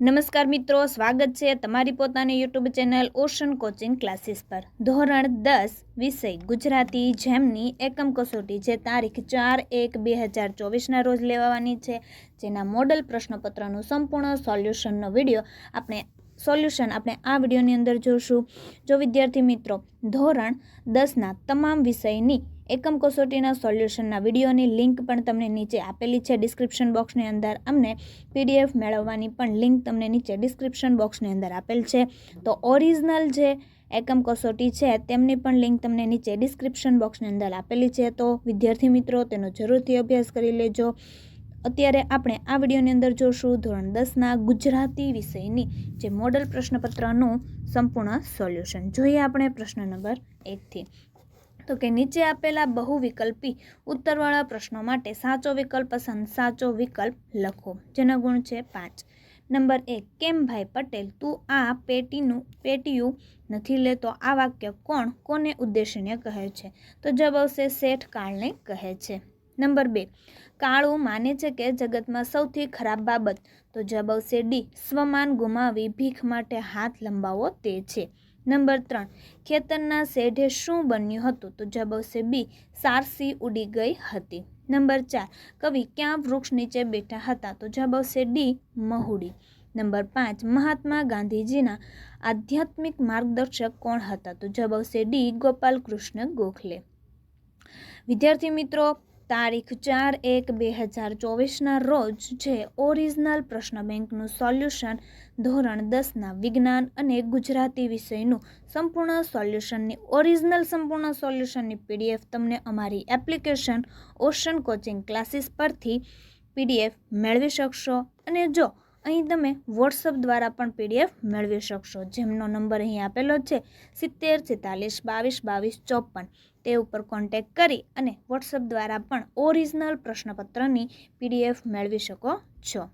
નમસ્કાર મિત્રો, સ્વાગત છે તમારી પોતાની YouTube channel Ocean coaching classes પર. ધોરણ દસ, વિષય ગુજરાતી જેમની એકમ કસોટી જે તારીખ ચાર એક બે હજાર ચોવીસના રોજ લેવાની છે, જેના મોડલ પ્રશ્નપત્રનું સંપૂર્ણ સોલ્યુશનનો વીડિયો આપણે સોલ્યુશન આપણે આ વિડીયોની અંદર જોશું. જો વિદ્યાર્થી મિત્રો, ધોરણ દસના તમામ વિષયની એકમ કસોટીના સોલ્યુશનના વિડીયોની લિંક પણ તમને નીચે આપેલી છે. ડિસ્ક્રિપ્શન બોક્સની અંદર અમને પીડીએફ મેળવવાની પણ લિંક તમને નીચે ડિસ્ક્રિપ્શન બોક્સની અંદર આપેલ છે. તો ઓરિજિનલ જે એકમ કસોટી છે, તેમની પણ લિંક તમને નીચે ડિસ્ક્રિપ્શન બોક્સની અંદર આપેલી છે. તો વિદ્યાર્થી મિત્રો, તેનો જરૂરથી અભ્યાસ કરી લેજો. અત્યારે આપણે આ વિડીયોની અંદર જોશું ધોરણ દસના ગુજરાતી વિષયની જે મોડલ પ્રશ્નપત્રનું સંપૂર્ણ સોલ્યુશન. જોઈએ આપણે પ્રશ્ન નંબર એકથી તો કે નીચે આપેલા બહુ વિકલ્પી ઉત્તરવાળા પ્રશ્નો માટે સાચો વિકલ્પ પસંદ સાચો વિકલ્પ લખો. જેનો ગુણ છે પાંચ. નંબર એક, કેમ ભાઈ પટેલ, તું આ પેટીનું, પેટીયું નથી લેતો? આ વાક્ય કોણ, કોને ઉદ્દેશીને કહે છે? તો જવાબ આવશે શેઠ કાળને કહે છે. નંબર બે, કાળું માને છે કે જગતમાં સૌથી ખરાબ બાબત. તો જવાબ આવશે ડી, સ્વમાન ગુમાવી ભીખ માટે હાથ લંબાવો તે છે. નંબર ત્રણ, ખેતરના શેઢે શું બન્યું હતું? તો જવાબ આવશે બી, સારસી ઉડી ગઈ હતી. નંબર ચાર, કવિ ક્યાં વૃક્ષ નીચે બેઠા હતા? તો જવાબ આવશે ડી, મહુડી. નંબર પાંચ, મહાત્મા ગાંધીજીના આધ્યાત્મિક માર્ગદર્શક કોણ હતા? તો જવાબ આવશે ડી ગોપાલ કૃષ્ણ ગોખલે. વિદ્યાર્થી મિત્રો તારીખ ચાર એક બે હજાર ચોવીસના રોજ છે ઓરિજિનલ પ્રશ્ન બેંકનું સોલ્યુશન ધોરણ દસના વિજ્ઞાન અને ગુજરાતી વિષયનું સંપૂર્ણ સોલ્યુશનની ઓરિજિનલ સંપૂર્ણ સોલ્યુશનની પીડીએફ તમને અમારી એપ્લિકેશન ઓશન કોચિંગ ક્લાસીસ પરથી પીડીએફ મેળવી શકશો અને જો અહીં તમે વોટ્સઅપ દ્વારા પણ પીડીએફ મેળવી શકશો. જેમનો નંબર અહીં આપેલો છે સિત્તેર, છેતાલીસ, બાવીસ બાવીસ, ચોપન. તે ઉપર કોન્ટેક કરી અને વોટ્સઅપ દ્વારા પણ ઓરિજિનલ પ્રશ્નપત્રની પીડીએફ મેળવી શકો છો.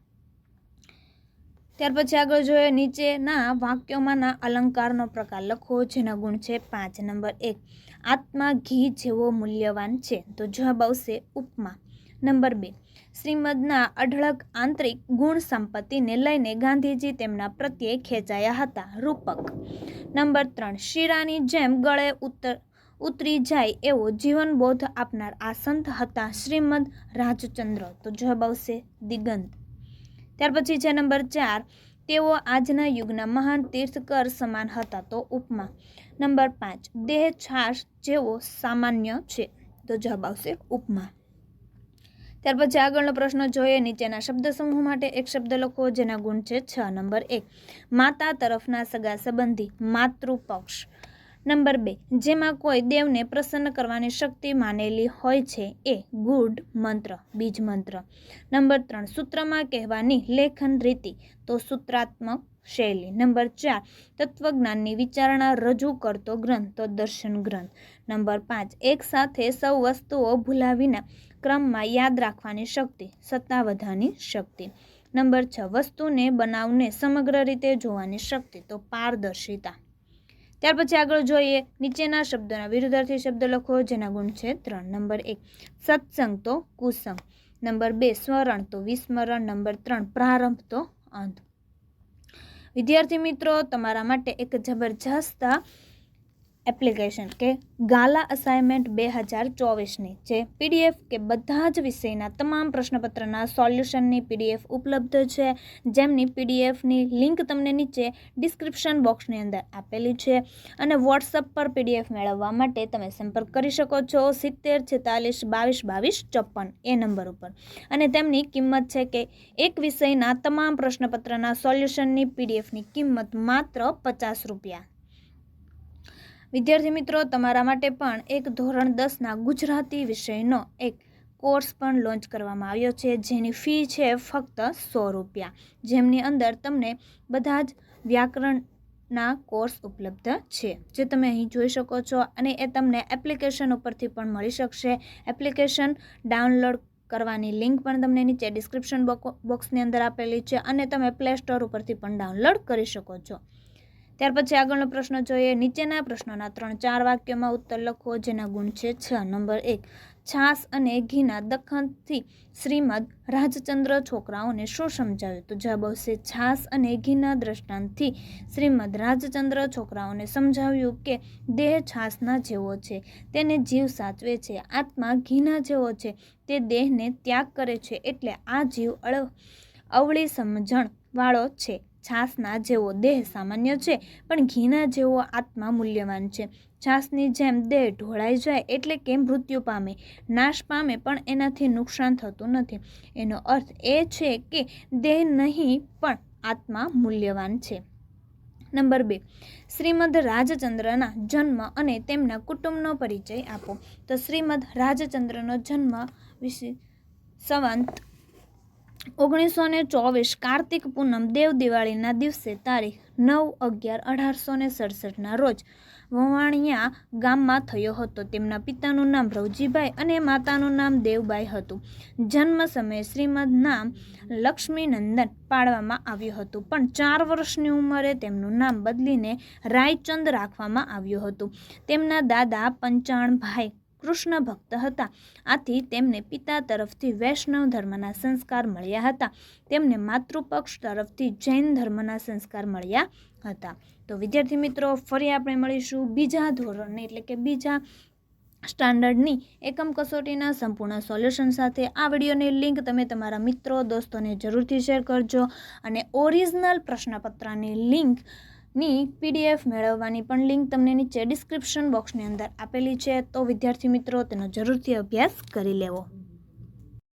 ત્યાર પછી આગળ જોઈએ નીચેના વાક્યોમાંના અલંકારનો પ્રકાર લખો, જેના ગુણ છે પાંચ. નંબર એક, આત્મા ઘી જેવો મૂલ્યવાન છે. તો જવાબ આવશે ઉપમા. નંબર બે. શ્રીમદના અઢળક આંતરિક ગુણ સંપત્તિને લઈને ગાંધીજી તેમના પ્રત્યે ખેંચાયા હતા, રૂપક. નંબર ત્રણ. શીરાની જેમ ગળે ઉત્તર, ઉતરી જાય એવો જીવનબોધ આપનાર આ સંત હતા શ્રીમદ રાજચંદ્ર. તો જવાબ આવશે દિગંત. ત્યાર પછી છે નંબર ચાર. તેઓ આજના યુગના મહાન તીર્થકર સમાન હતા, તો ઉપમા. નંબર પાંચ. દેહ છાશ જેવો સામાન્ય છે. તો જવાબ આવશે ઉપમા. ત્યાર પછી આગળનો પ્રશ્ન જોઈએ નીચેના શબ્દ સમૂહ માટે એક શબ્દ લખો જેના ગુણ છે છ. નંબર એક, માતા તરફના સગા સંબંધી, માતૃપક્ષ. નંબર બે, જેમાં કોઈ દેવને પ્રસન્ન કરવાની શક્તિ માનેલી હોય છે એ ગુડ મંત્ર, બીજ મંત્ર. નંબર ત્રણ, સૂત્રમાં કહેવાની લેખન રીતિ, તો સૂત્રાત્મક શૈલી. નંબર ચાર, તત્વજ્ઞાનની વિચારણા રજૂ કરતો ગ્રંથ, તો દર્શન ગ્રંથ. નંબર પાંચ, એક સાથે સૌ વસ્તુઓ ભૂલાવીના ક્રમમાં યાદ રાખવાની શક્તિ સત્તા સત્તાવધાની શક્તિ. નંબર છ, વસ્તુને બનાવને સમગ્ર રીતે જોવાની શક્તિ, તો પારદર્શિતા. ત્યાર પછી આગળ જોઈએ નીચેના શબ્દોના વિરુદ્ધાર્થી શબ્દ લખો, જેના ગુણ છે ત્રણ. નંબર એક, સત્સંગ, તો કુસંગ. નંબર બે, સ્મરણ, તો વિસ્મરણ. નંબર ત્રણ, પ્રારંભ, તો અંત. વિદ્યાર્થી મિત્રો તમારા માટે એક જબરજસ્ત એપ્લિકેશન કે ગાલા અસાઇનમેન્ટ બે હજાર ચોવીસની, જે પીડીએફ કે બધા જ વિષયના તમામ પ્રશ્નપત્રના સોલ્યુશનની પીડીએફ ઉપલબ્ધ છે. જેમની પીડીએફની લિંક તમને નીચે ડિસ્ક્રિપ્શન બોક્સની અંદર આપેલી છે અને વોટ્સઅપ પર પીડીએફ મેળવવા માટે તમે સંપર્ક કરી શકો છો સિત્તેર છેતાલીસ બાવીસ બાવીસ ચોપન એ નંબર ઉપર. અને તેમની કિંમત છે કે એક વિષયના તમામ પ્રશ્નપત્રના સોલ્યુશનની પીડીએફની કિંમત માત્ર પચાસ રૂપિયા. વિદ્યાર્થી મિત્રો, તમારા માટે પણ એક ધોરણ દસના ગુજરાતી વિષયનો એક કોર્સ પણ લોન્ચ કરવામાં આવ્યો છે. જેની ફી છે ફક્ત સો રૂપિયા. જેમની અંદર તમને બધા જ વ્યાકરણના કોર્સ ઉપલબ્ધ છે. જે તમે અહીં જોઈ શકો છો અને એ તમને એપ્લિકેશન ઉપરથી પણ મળી શકશે. એપ્લિકેશન ડાઉનલોડ કરવાની લિંક પણ તમને નીચે ડિસ્ક્રિપ્શન બોક્સની અંદર આપેલી છે અને તમે પ્લે સ્ટોર ઉપરથી પણ ડાઉનલોડ કરી શકો છો. ત્યાર પછી આગળનો પ્રશ્ન જોઈએ. નીચેના પ્રશ્નોના ત્રણ ચાર વાક્યોમાં ઉત્તર લખો, જેના ગુણ છે છ. નંબર એક, છાસ અને ઘીના દખનથી શ્રીમદ રાજચંદ્ર છોકરાઓને શું સમજાવ્યું તો જવાબ આવશે, છાસ અને ઘીના દ્રષ્ટાંતથી શ્રીમદ રાજચંદ્ર છોકરાઓને સમજાવ્યું કે દેહ છાસના જેવો છે. તેને જીવ સાચવે છે, આત્મા ઘીના જેવો છે. તે દેહને ત્યાગ કરે છે, એટલે આ જીવ અળ, અવળી સમજણ વાળો છે. છાસના જેવો દેહ સામાન્ય છે, પણ ઘીના જેવો આત્મા મૂલ્યવાન છે. છાસની જેમ દેહ ઢોળાઈ જાય એટલે કે મૃત્યુ પામે, નાશ પામે પણ એનાથી નુકસાન થતું નથી. એનો અર્થ એ છે કે દેહ નહીં, પણ આત્મા મૂલ્યવાન છે. નંબર બે. શ્રીમદ રાજચંદ્રના જન્મ અને તેમના કુટુંબનો પરિચય આપો. તો શ્રીમદ રાજચંદ્રનો જન્મ વિશે સંવંત ઓગણીસો ને ચોવીસ કાર્તિક પૂનમ દેવ દિવાળીના દિવસે તારીખ નવ અગિયાર અઢારસો ને સડસઠના રોજ વવાણિયા ગામમાં થયો હતો. તેમના પિતાનું નામ રવજીભાઈ અને માતાનું નામ દેવબાઈ હતું. જન્મ સમયે શ્રીમદ નામ લક્ષ્મીનંદન પાડવામાં આવ્યું હતું, પણ ચાર વર્ષની ઉંમરે તેમનું નામ બદલીને રાયચંદ રાખવામાં આવ્યું હતું. તેમના દાદા પંચાણભાઈ કૃષ્ણ ભક્ત હતા. આથી તેમને પિતા તરફથી વૈષ્ણવ ધર્મના સંસ્કાર મળ્યા હતા. તેમને માતૃપક્ષ તરફથી જૈન ધર્મના સંસ્કાર મળ્યા હતા. તો વિદ્યાર્થી મિત્રો, ફરી આપણે મળીશું બીજા ધોરણને એટલે કે બીજા સ્ટાન્ડર્ડની એકમ કસોટીના સંપૂર્ણ સોલ્યુશન સાથે. આ વિડીયોની લિંક તમે તમારા મિત્રો, દોસ્તોને જરૂરથી શેર કરજો અને ઓરિજિનલ પ્રશ્નપત્રની લિંક ની પીડીએફ મેળવવાની પણ લિંક તમને નીચે ડિસ્ક્રિપ્શન બોક્સની અંદર આપેલી છે. તો વિદ્યાર્થી મિત્રો, તેનો જરૂરથી અભ્યાસ કરી લેવો.